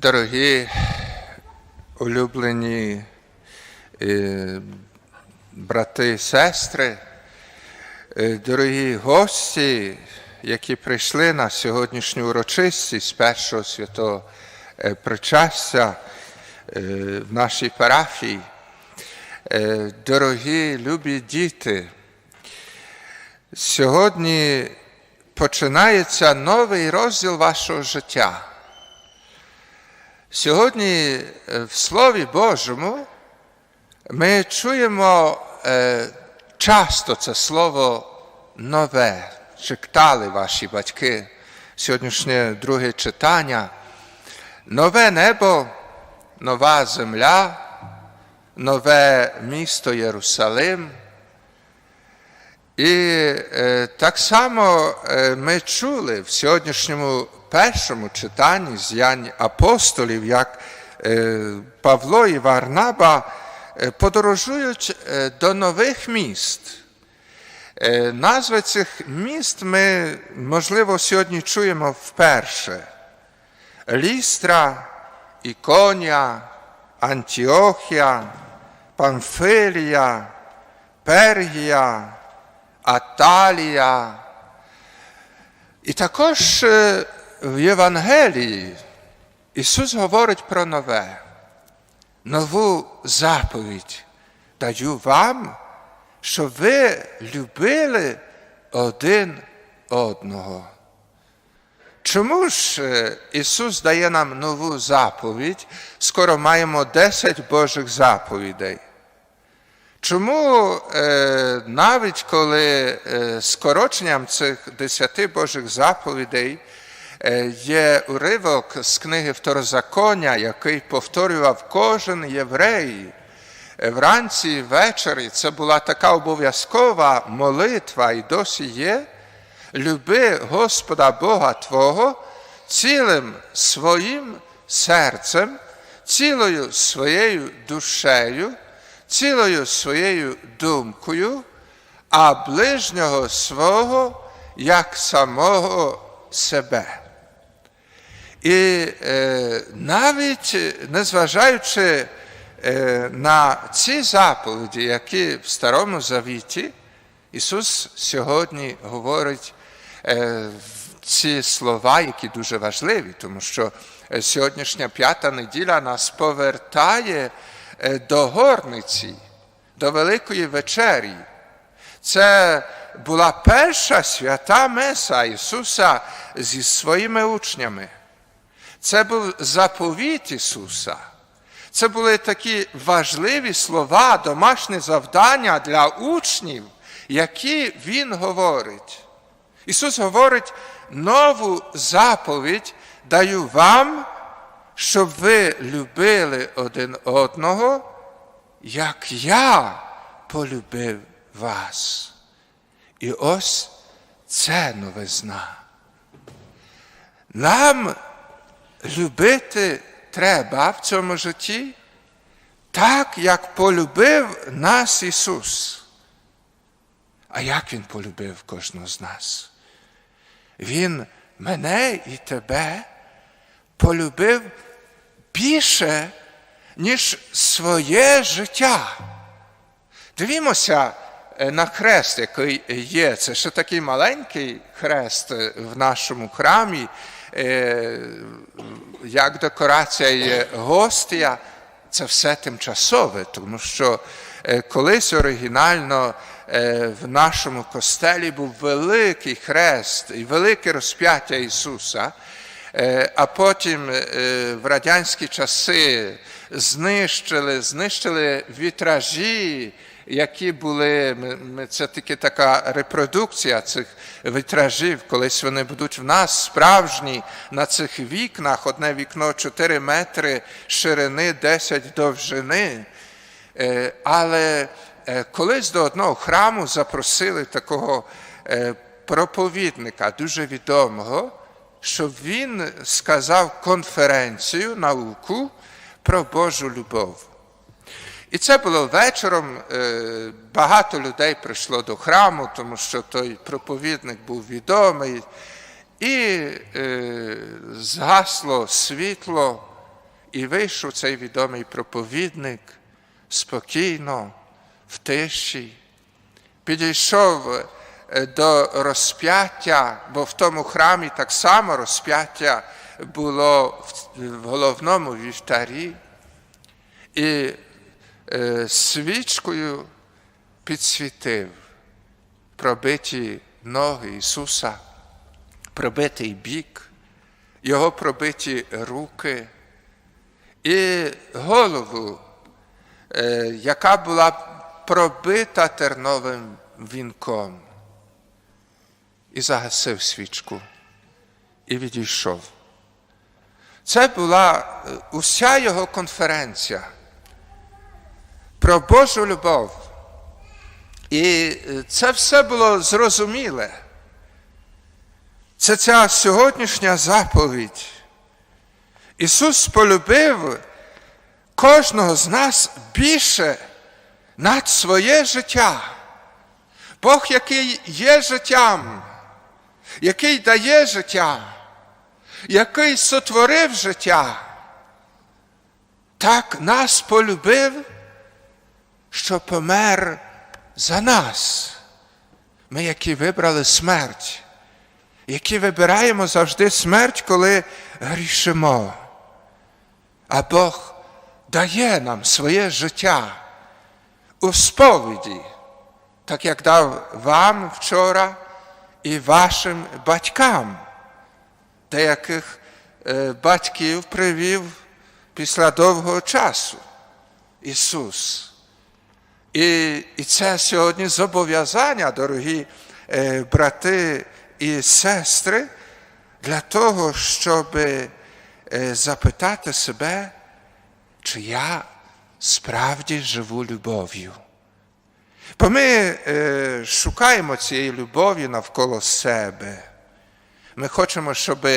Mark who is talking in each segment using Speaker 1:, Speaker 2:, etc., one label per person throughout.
Speaker 1: Дорогі улюблені е, брати і сестри, е, дорогі гості, які прийшли на сьогоднішню урочистість першого святого е, причастя в нашій парафії, дорогі любі діти, сьогодні починається новий розділ вашого життя. Сьогодні е, в Слові Божому ми чуємо е, часто це слово нове. Читали ваші батьки сьогоднішнє друге читання. Нове небо, нова земля, нове місто Єрусалим. І е, так само ми чули в сьогоднішньому першому читанні з Янь апостолів, як е, Павло і Варнаба е, подорожують е, до нових міст. Назви цих міст ми, можливо, сьогодні чуємо вперше. Лістра, Іконія, Антіохія, Памфилія, Пергія, Аталія. І також в Євангелії Ісус говорить про нове, нову заповідь даю вам, щоб ви любили один одного. Чому ж е, Ісус дає нам нову заповідь? Скоро маємо 10 Божих заповідей. Чому е, навіть коли е, скороченням цих 10 Божих заповідей є уривок з книги Второзаконня, який повторював кожен єврей е, вранці і ввечері, це була така обов'язкова молитва і досі є. Люби Господа Бога Твого цілим своїм серцем, цілою своєю душею, цілою своєю думкою, а ближнього свого як самого себе. І е, навіть незважаючи е, на ці заповіді, які в Старому Завіті, Ісус сьогодні говорить е, ці слова, які дуже важливі, тому що е, сьогоднішня п'ята неділя нас повертає е, до горниці, до Великої вечері. Це була перша свята Меса Ісуса зі своїми учнями. Це був заповіт Ісуса. Це були такі важливі слова, домашнє завдання для учнів, які Він говорить. Ісус говорить, нову заповідь даю вам, щоб ви любили один одного, як я полюбив вас. І ось це новизна. Нам любити треба в цьому житті так, як полюбив нас Ісус. А як Він полюбив кожного з нас? Він мене і тебе полюбив більше, ніж своє життя. Дивімося е, на хрест, який є. Це ще такий маленький хрест е, в нашому храмі, як декорація є гостя. Це все тимчасове, тому що колись оригінально в нашому костелі був великий хрест і велике розп'яття Ісуса, а потім в радянські часи знищили, знищили вітражі, які були, це тільки така репродукція цих вітражів, колись вони будуть в нас справжні на цих вікнах, одне вікно 4 метри ширини, 10 довжини. Але колись до одного храму запросили такого проповідника, дуже відомого, щоб він сказав конференцію, науку про Божу любов. І це було вечором. Багато людей прийшло до храму, тому що той проповідник був відомий. І згасло світло, і вийшов цей відомий проповідник спокійно, в тиші, підійшов е, до розп'яття, бо в тому храмі так само розп'яття було в- головному вівтарі, і е, свічкою підсвітив пробиті ноги Ісуса, пробитий бік, Його пробиті руки і голову, е, яка була пробита терновим вінком. І загасив свічку і відійшов. Це була е, уся його конференція про Божу любов. І е, це все було зрозуміле. Це ця сьогоднішня заповідь. Ісус полюбив кожного з нас більше над своє життя. Бог, який є життям, який дає життя, який сотворив життя, так нас полюбив, що помер за нас. Ми, які вибрали смерть, які вибираємо завжди смерть, коли грішимо. А Бог дає нам своє життя у сповіді, так як дав вам вчора і вашим батькам, деяких е, батьків привів після довгого часу Ісус. І, і це сьогодні зобов'язання, дорогі е, брати і сестри, для того, щоб е, запитати себе, чи я справді живу любов'ю. Бо ми е, шукаємо цієї любові навколо себе. Ми хочемо, щоб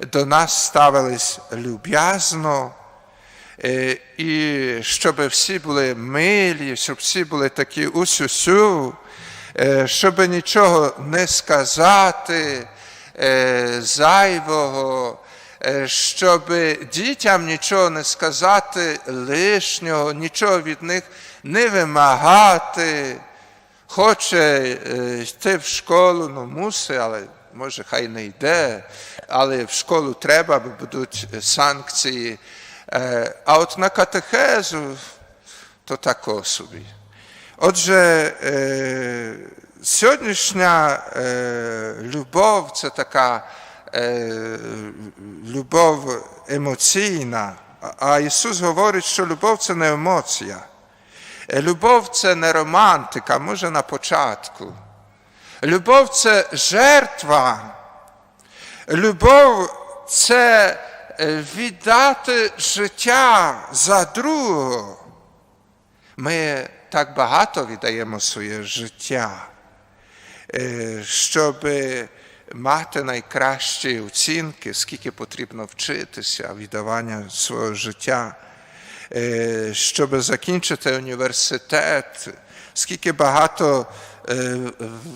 Speaker 1: до нас ставились люб'язно, і щоб всі були милі, щоб всі були такі усю-сю, е, щоб нічого не сказати е, зайвого, е, щоб дітям нічого не сказати лишнього, нічого від них не вимагати. Хоче е, йти в школу, ну мусить, але може хай не йде, але в школу треба, бо будуть санкції. Е, а от на катехезу то тако собі. Отже, сьогоднішня любов це така любов емоційна, а- Ісус говорить, що любов це не емоція. Любов це не романтика, може на початку. Любов це жертва. Любов це віддати життя за другого. Ми так багато віддаємо своє життя, е, щоб мати найкращі оцінки, скільки потрібно вчитися, віддавання свого життя, е, щоб закінчити університет, скільки багато е,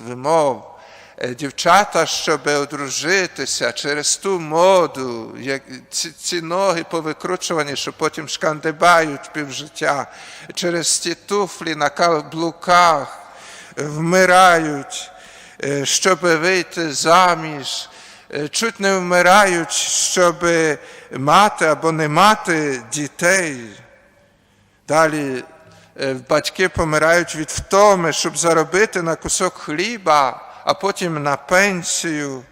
Speaker 1: вимов. Е, Дівчата, щоб одружитися через ту моду, як ці, ці ноги повикручувані, що потім шкандибають півжиття, через ті туфлі на каблуках вмирають, е, щоб вийти заміж, е, чуть не вмирають, щоб мати або не мати дітей. Далі батьки помирають від втоми, щоб заробити на кусок хліба, а потім на пенсію.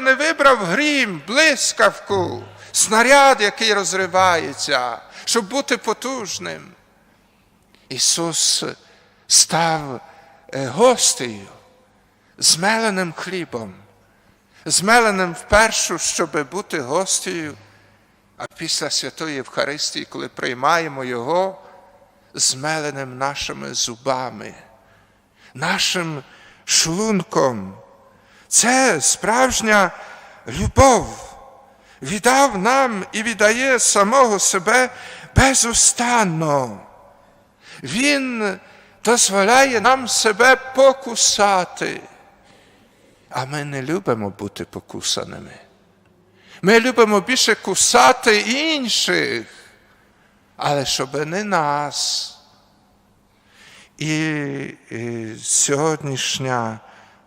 Speaker 1: Не вибрав грім, блискавку, снаряд, який розривається, щоб бути потужним. Ісус став е, гостею, змеленим хлібом, змеленим вперше, щоб бути гостею, А після Святої Євхаристії, коли приймаємо Його змеленим нашими зубами, нашим шлунком, це справжня любов. Віддав нам і віддає самого себе безустанно. Він дозволяє нам себе покусати. А ми не любимо бути покусаними. Ми любимо більше кусати інших, але щоб не нас. І, і сьогоднішня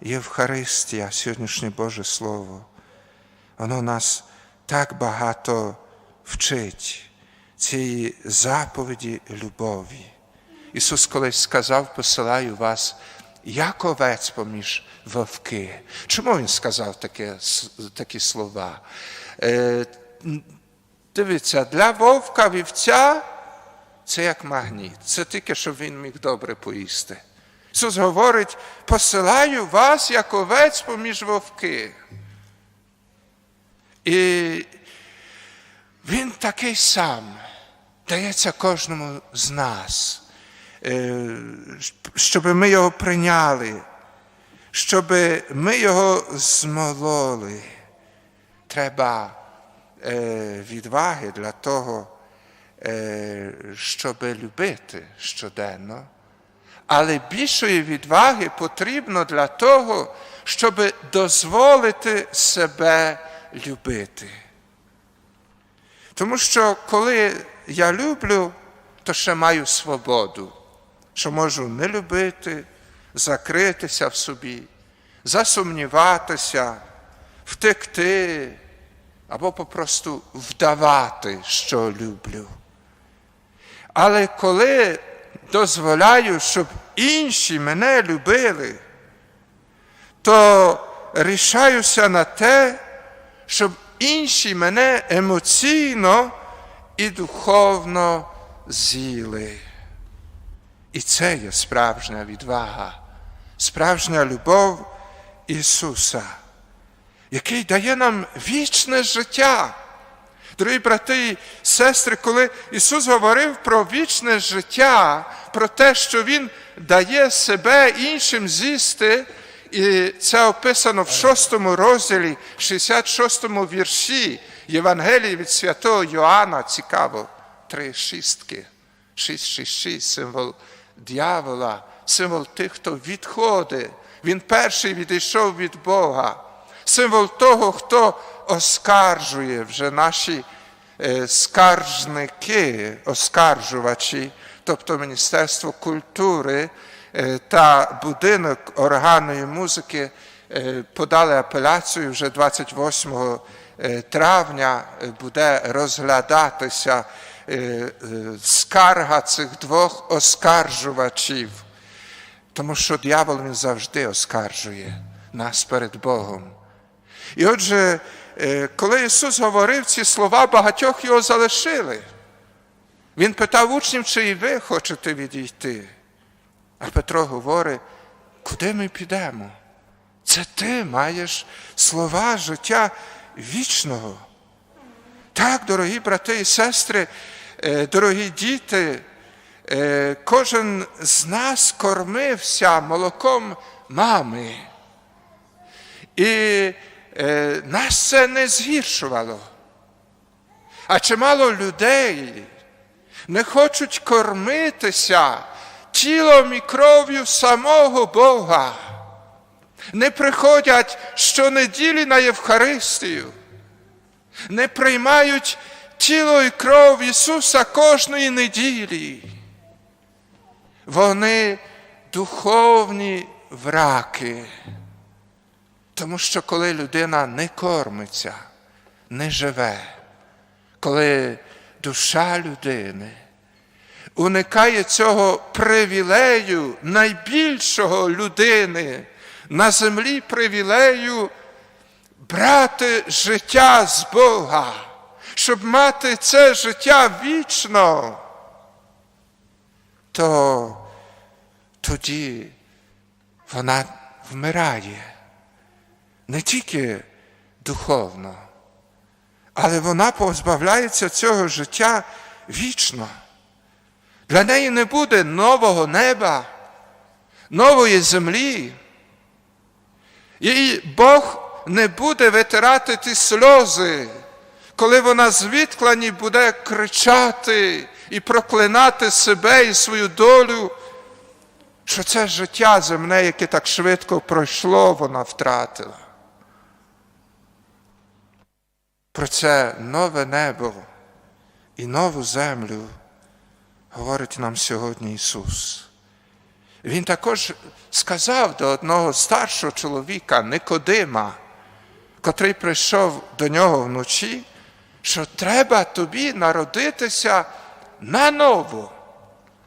Speaker 1: Євхаристія, сьогоднішнє Боже Слово, воно нас так багато вчить цієї заповіді любові. Ісус колись сказав, посилаю вас, як овець поміж вовки. Чому Він сказав таке, такі слова? Е, дивіться, для вовка вівця це як магніт. Це тільки, щоб він міг добре поїсти. Ісус говорить, посилаю вас, як овець поміж вовки. І він такий сам дається кожному з нас, щоб ми його прийняли, щоб ми його змололи. Треба відваги для того, щоб любити щоденно. Але більшої відваги потрібно для того, щоб дозволити себе любити. Тому що коли я люблю, то ще маю свободу, що можу не любити, закритися в собі, засумніватися, втекти або попросту вдавати, що люблю. Але коли дозволяю, щоб інші мене любили, то рішаюся на те, щоб інші мене емоційно і духовно з'їли. І це є справжня відвага, справжня любов Ісуса, який дає нам вічне життя. Дорогі брати і сестри, коли Ісус говорив про вічне життя, про те, що Він дає себе іншим з'їсти, і це описано в 6 розділі, 66 вірші Євангелії від святого Йоанна, цікаво, три шістки, 666, символ дьявола, символ тих, хто відходить. Він перший відійшов від Бога, символ того, хто оскаржує вже наші скаржники, оскаржувачі, тобто Міністерство культури та будинок органної музики подали апеляцію вже 28 травня буде розглядатися скарга цих двох оскаржувачів, тому що диявол він завжди оскаржує нас перед Богом. І отже, коли Ісус говорив ці слова, багатьох його залишили. Він питав учнів, чи і ви хочете відійти. А Петро говорить, куди ми підемо? Це ти маєш слова життя вічного. Так, дорогі брати і сестри, дорогі діти, кожен з нас кормився молоком мами. І нас це не згіршувало. А чимало людей не хочуть кормитися тілом і кров'ю самого Бога, не приходять щонеділі на Євхаристію, не приймають тіло і кров Ісуса кожної неділі. Вони духовні враки. Тому що коли людина не кормиться, не живе, коли душа людини. Уникає цього привілею найбільшого людини. На землі привілею брати життя з Бога, щоб мати це життя вічно, то тоді вона вмирає. Не тільки духовно, але вона позбавляється цього життя вічно. Для неї не буде нового неба, нової землі. І Бог не буде витирати ті сльози, коли вона з відклані буде кричати і проклинати себе і свою долю, що це життя земне, яке так швидко пройшло, вона втратила. Про це нове небо і нову землю говорить нам сьогодні Ісус. Він також сказав до одного старшого чоловіка Никодима, котрий прийшов до нього вночі, що треба тобі народитися наново.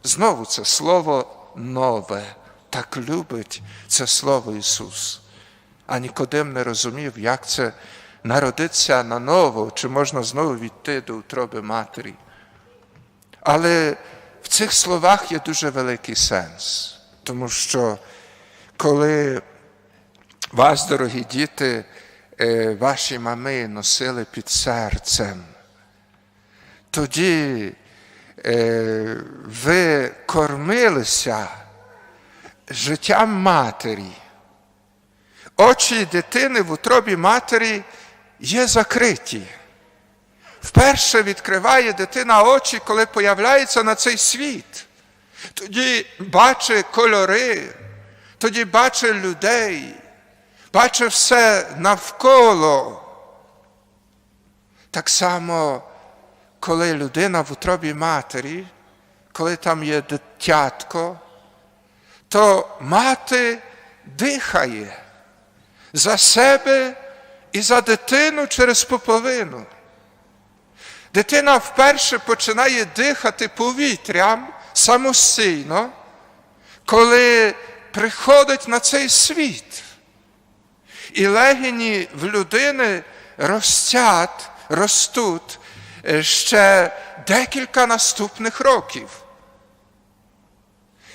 Speaker 1: Знову це слово нове. Так любить це слово Ісус. А Нікодим не розумів, як це народитися наново, чи можна знову війти до утроби матері. Але в цих словах є дуже великий сенс, тому що коли вас, дорогі діти, е, ваші мами носили під серцем, тоді е, ви кормилися життям матері. Очі дитини в утробі матері є закриті. Вперше відкриває дитина очі, коли появляється на цей світ. Тоді бачить кольори, тоді бачить людей, бачить все навколо. Так само, коли людина в утробі матері, коли там є дитятко, то мати дихає за себе і за дитину через поповину. Дитина вперше починає дихати повітрям самостійно, коли приходить на цей світ. І легені в людини ростять, ростуть е, ще декілька наступних років.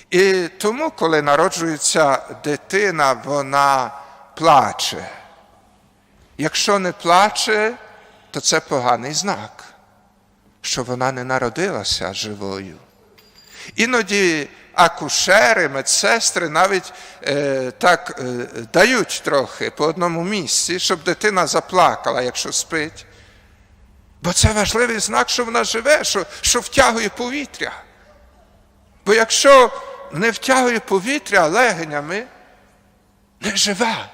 Speaker 1: І тому, коли народжується дитина, вона плаче. Якщо не плаче, то це поганий знак, що вона не народилася живою. Іноді акушери, медсестри навіть е, так е, дають трохи по одному місці, щоб дитина заплакала, якщо спить. Бо це важливий знак, що вона живе, що, що втягує повітря. Бо якщо не втягує повітря легенями, не живе.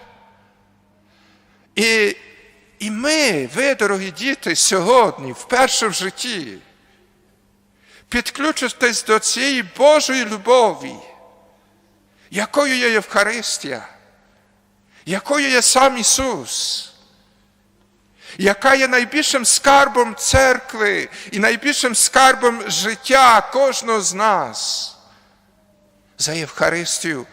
Speaker 1: І, і ми, ви, дорогі діти, сьогодні, вперше в житті, підключитесь до цієї Божої любові, якою є Євхаристія, якою є сам Ісус, яка є найбільшим скарбом церкви і найбільшим скарбом життя кожного з нас. За Євхаристію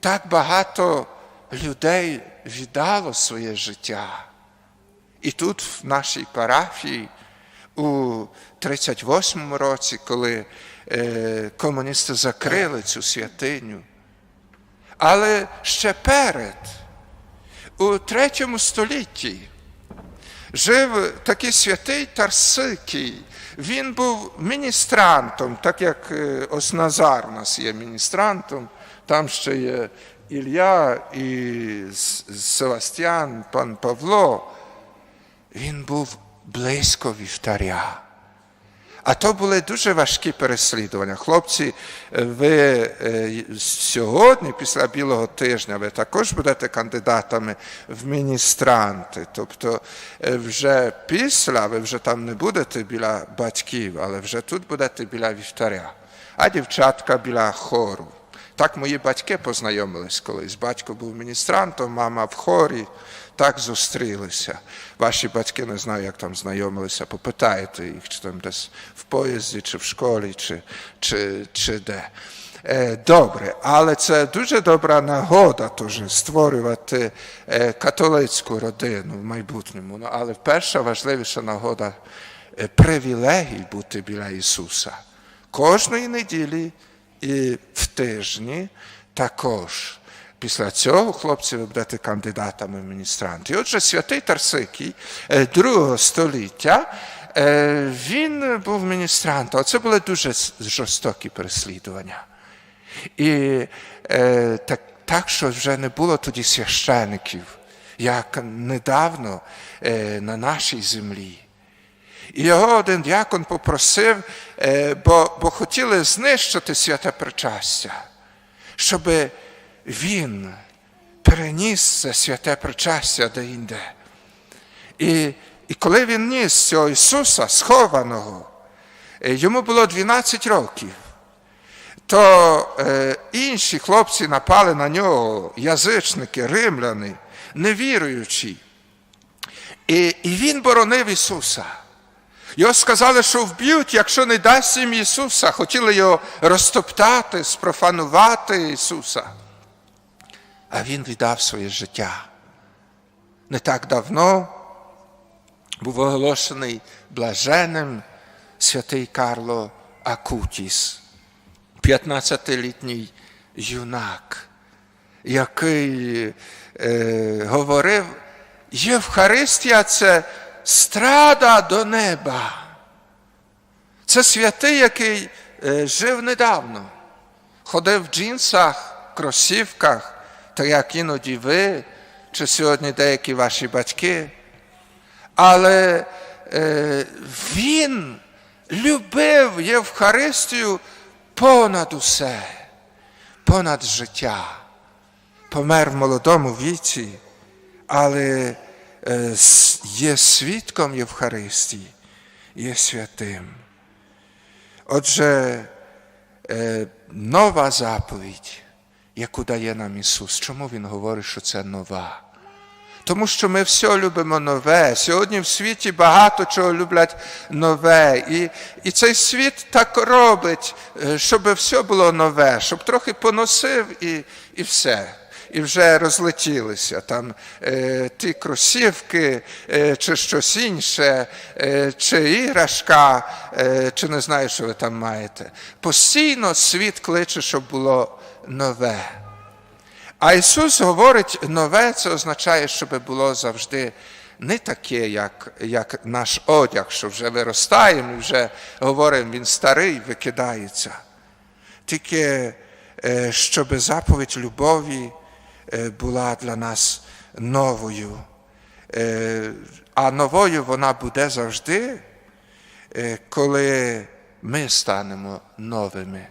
Speaker 1: так багато людей віддало своє життя. І тут, в нашій парафії, у 38-му році, коли е, комуністи закрили цю святиню, але ще перед, у третьому столітті, жив такий святий Тарсикій. Він був міністрантом, так як е, ось Назар у нас є міністрантом, там ще є Ілля і Севастьян, пан Павло. Він був близько вівтаря. А то були дуже важкі переслідування. Хлопці, ви е, сьогодні, після Білого тижня, ви також будете кандидатами в міністранти. Тобто е, вже після, ви вже там не будете біля батьків, але вже тут будете біля вівтаря, а дівчатка біля хору. Так мої батьки познайомились колись. Батько був міністрантом, мама в хорі. Так зустрілися. Ваші батьки не знаю, як там знайомилися, попитайте їх, чи там десь в поїзді, чи в школі, чи, чи, чи де. Е, Добре, але це дуже добра нагода теж створювати е, католицьку родину в майбутньому. Ну, але перша важливіша нагода е, привілегій бути біля Ісуса. Кожної неділі і в тижні також після цього хлопці ви будете кандидатами в міністранти. І отже, святий Тарсикій е, другого століття е, він був міністрантом. Це були дуже жорстокі переслідування. І е, так, так, що вже не було тоді священиків, як недавно на нашій землі. І його один дякон попросив, е, бо, бо хотіли знищити святе причастя, щоб він переніс це святе причастя де-інде. І, і коли він ніс цього Ісуса схованого, е, йому було 12 років, то е, інші хлопці напали на нього, язичники, римляни, невіруючі. І, і він боронив Ісуса. Його сказали, що вб'ють, якщо не дасть їм Ісуса. Хотіли його розтоптати, спрофанувати Ісуса. А Він віддав своє життя. Не так давно був оголошений блаженним святий Карло Акутіс, 15-літній юнак, який е, говорив, Євхаристія це страда до неба. Це святий, який е, жив недавно, ходив в джинсах, кросівках, так як іноді ви, чи сьогодні деякі ваші батьки. Але е, він любив Євхаристію понад усе, понад життя. Помер в молодому віці, але є свідком Євхаристії, є святим. Отже, е, нова заповідь, яку дає нам Ісус. Чому Він говорить, що це нова? Тому що ми все любимо нове. Сьогодні в світі багато чого люблять нове. І, і цей світ так робить, е, щоб все було нове, щоб трохи поносив і, і все. І вже розлетілися там е, ті кросівки, е, чи щось інше, е, чи іграшка, е, чи не знаю, що ви там маєте. Постійно світ кличе, щоб було нове. А Ісус говорить, нове це означає, щоб було завжди не таке, як, як наш одяг, що вже виростаємо вже говоримо, він старий, викидається. Тільки е, щоб заповідь любові була для нас новою. Е, А новою вона буде завжди, е, коли ми станемо новими.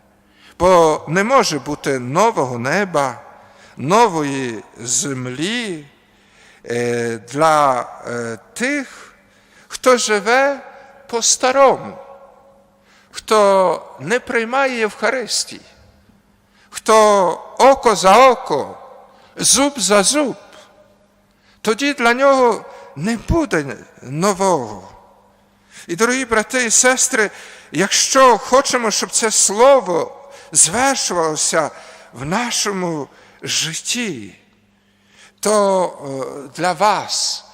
Speaker 1: Бо не може бути нового неба, нової землі е, для е, тих, хто живе по-старому, хто не приймає Євхаристії, хто око за око, зуб за зуб, тоді для нього не буде нового. І, дорогі брати і сестри, якщо хочемо, щоб це слово звершувалося в нашому житті, то е, для вас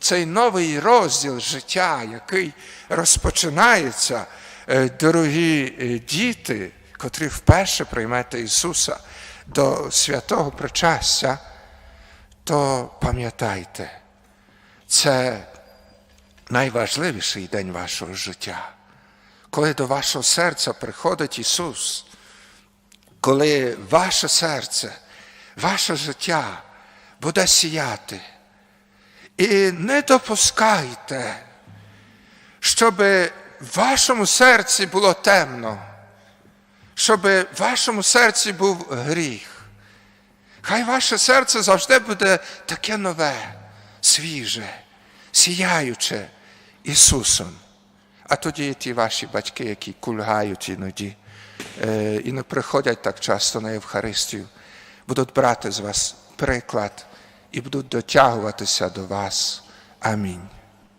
Speaker 1: цей новий розділ життя, який розпочинається, е, дорогі е, діти, котрі вперше приймете Ісуса до святого причастя, то пам'ятайте, це найважливіший день вашого життя, коли до вашого серця приходить Ісус, коли ваше серце, ваше життя буде сіяти. І не допускайте, щоб в вашому серці було темно, щоб в вашому серці був гріх. Хай ваше серце завжди буде таке нове, свіже, сіяюче Ісусом. А тоді є ті ваші батьки, які кульгають іноді е, і не приходять так часто на Євхаристію, будуть брати з вас приклад і будуть дотягуватися до вас. Амінь.